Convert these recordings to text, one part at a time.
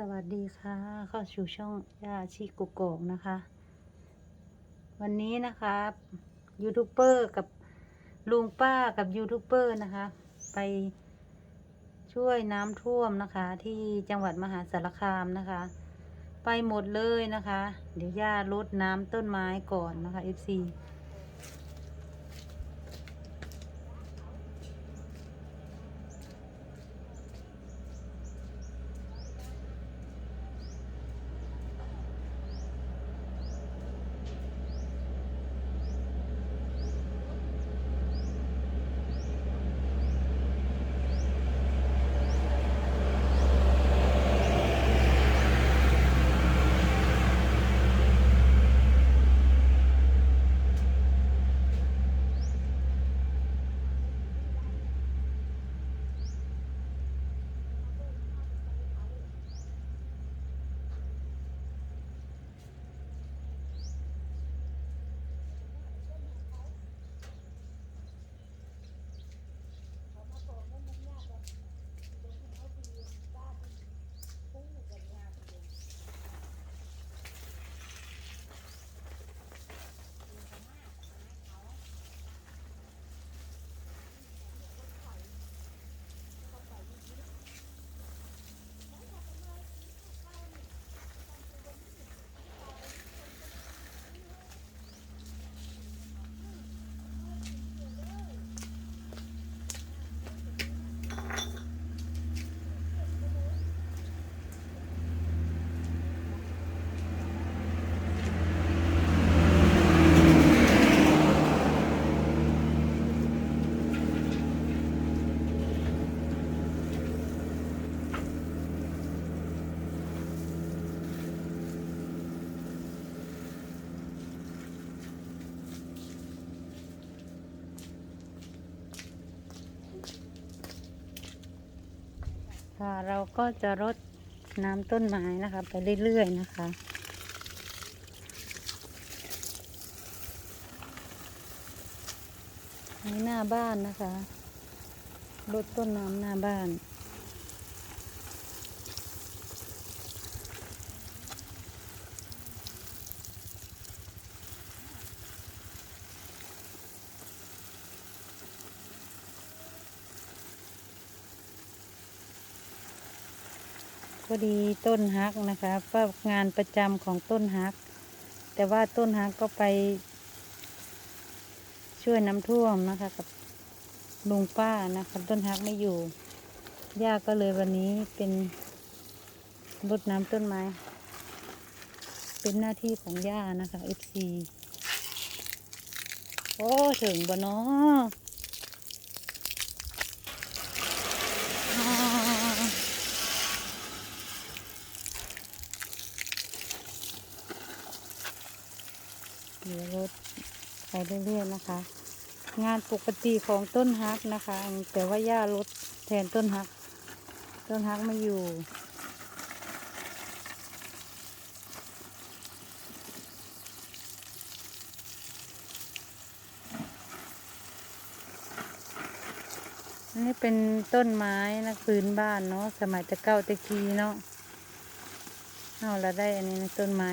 สวัสดีค่ะ เข้าสู่ช่องยาชีกุโกกนะคะ วันนี้นะคะยูทูบเบอร์กับลุงป้ากับยูทูบเบอร์นะคะ ไปช่วยน้ำท่วมนะคะ ที่จังหวัดมหาสารคามนะคะ ไปหมดเลยนะคะ เดี๋ยวย่าลดน้ำต้นไม้ก่อนนะคะ FC ค่ะเราก็จะรดน้ำต้นไม้นะคะ ไปเรื่อยๆนะคะ ในหน้าบ้านนะคะรดต้นน้ำหน้าบ้าน พอดีต้นฮักนะคะก็งานประจำของต้นฮัก แต่ว่าต้นฮักก็ไป ช่วยน้ำท่วมนะคะ กับลุงป้านะคะ ต้นฮักไม่อยู่ย่าก็เลยวันนี้เป็นรดน้ำต้นไม้ เป็นหน้าที่ของย่านะคะ FC โอ้ ถึงบ่เนาะอ่า เดี๋ยวรถไป เรื่อยๆนะคะ งานปกติของต้นฮักนะคะ แต่ว่าย่ารถแทนต้นฮัก ต้นฮักไม่อยู่อันนี้เป็นต้นไม้นะพื้นบ้านเนาะสมัยตะเก้าตะกีเนาะเอาละได้อันนี้นะต้นไม้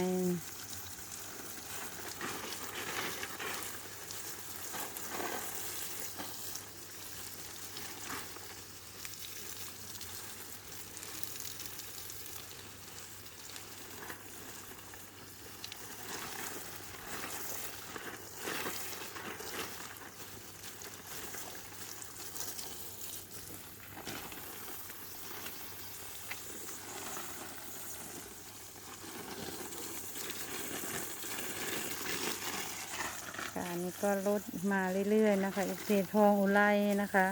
ก็ลดมาเรื่อยๆนะคะเศษทองอุไรนะคะ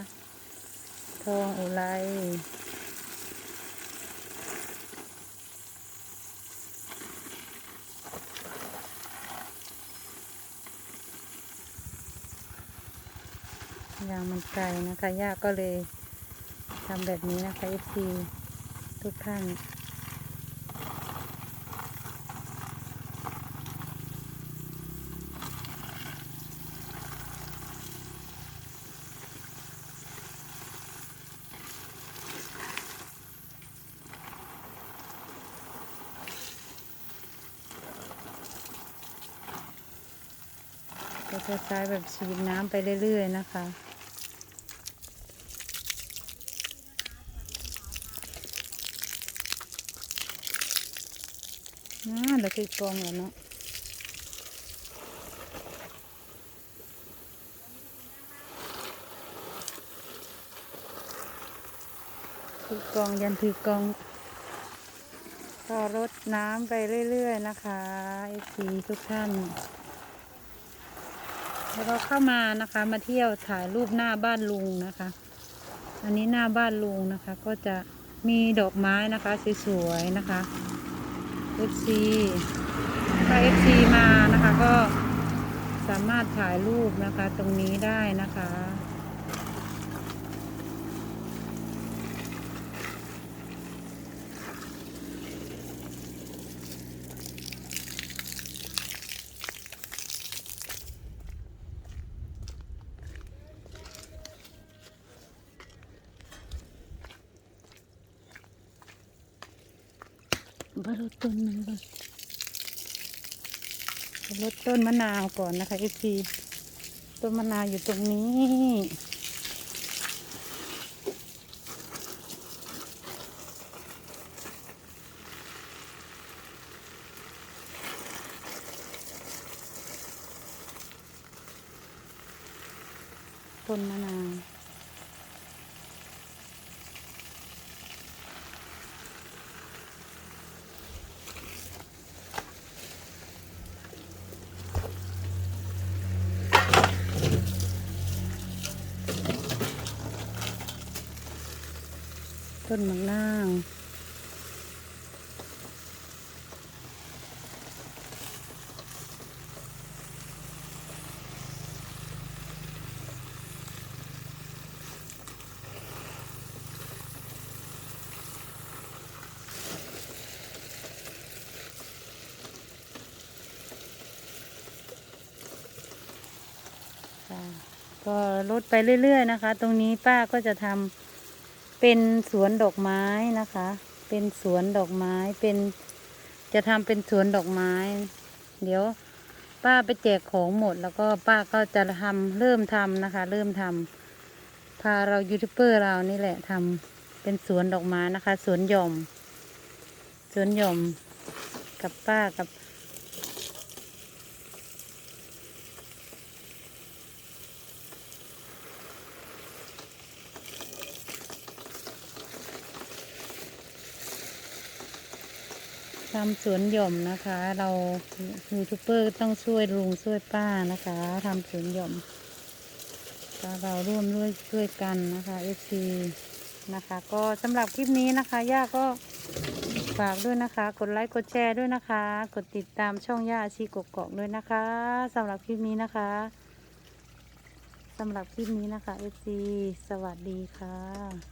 ทองอุไรยางมันไกลนะคะย่าก็เลยทำแบบนี้นะคะ FC ทุกท่าน จะใช้แบบฉีดน้ำไปเรื่อยๆนะคะ น่าเดี๋ยกองแล้วเนาะคือกองยันถือกองก็รดน้ำไปเรื่อยๆนะคะเอซีทุกท่าน แล้วก็เข้ามานะคะ มาเที่ยวถ่ายรูปหน้าบ้านลุงนะคะ อันนี้หน้าบ้านลุงนะคะ ก็จะมีดอกไม้นะคะสวยๆนะคะ FC ถ้า FC มานะคะก็สามารถถ่ายรูปนะคะตรงนี้ได้นะคะ บรดต้นมันก่อนรดต้นมะนาวก่อนนะคะเอฟีต้นมะนาวอยู่ตรงนี้ต้นมะนาว ต้นมะนาวค่ะก็ลดไปเรื่อย ๆ นะคะ ตรงนี้ป้าก็จะทำ เป็นสวนดอกไม้นะคะ เป็นสวนดอกไม้เป็นจะทำเป็นสวนดอกไม้ เดี๋ยวป้าไปแจกของหมด แล้วก็ป้าก็จะทำเริ่มทำนะคะ เริ่มทำพาเรายูทูบเบอร์เรานี่แหละทำเป็นสวนดอกไม้นะคะสวนหย่อมสวนหย่อมกับป้ากับ ทำสวนหย่อมนะคะ เรายูทูบเบอร์ต้องช่วยลุงช่วยป้านะคะทำสวนหย่อมเราร่วมด้วยช่วยกันนะคะเอซีนะคะ ก็สำหรับคลิปนี้นะคะย่าก็ฝากด้วยนะคะ กดไลค์กดแชร์ด้วยนะคะ กดติดตามช่องย่าอาชีกกอกด้วยนะคะสำหรับคลิปนี้นะคะสำหรับคลิปนี้นะคะเอซีสวัสดีค่ะ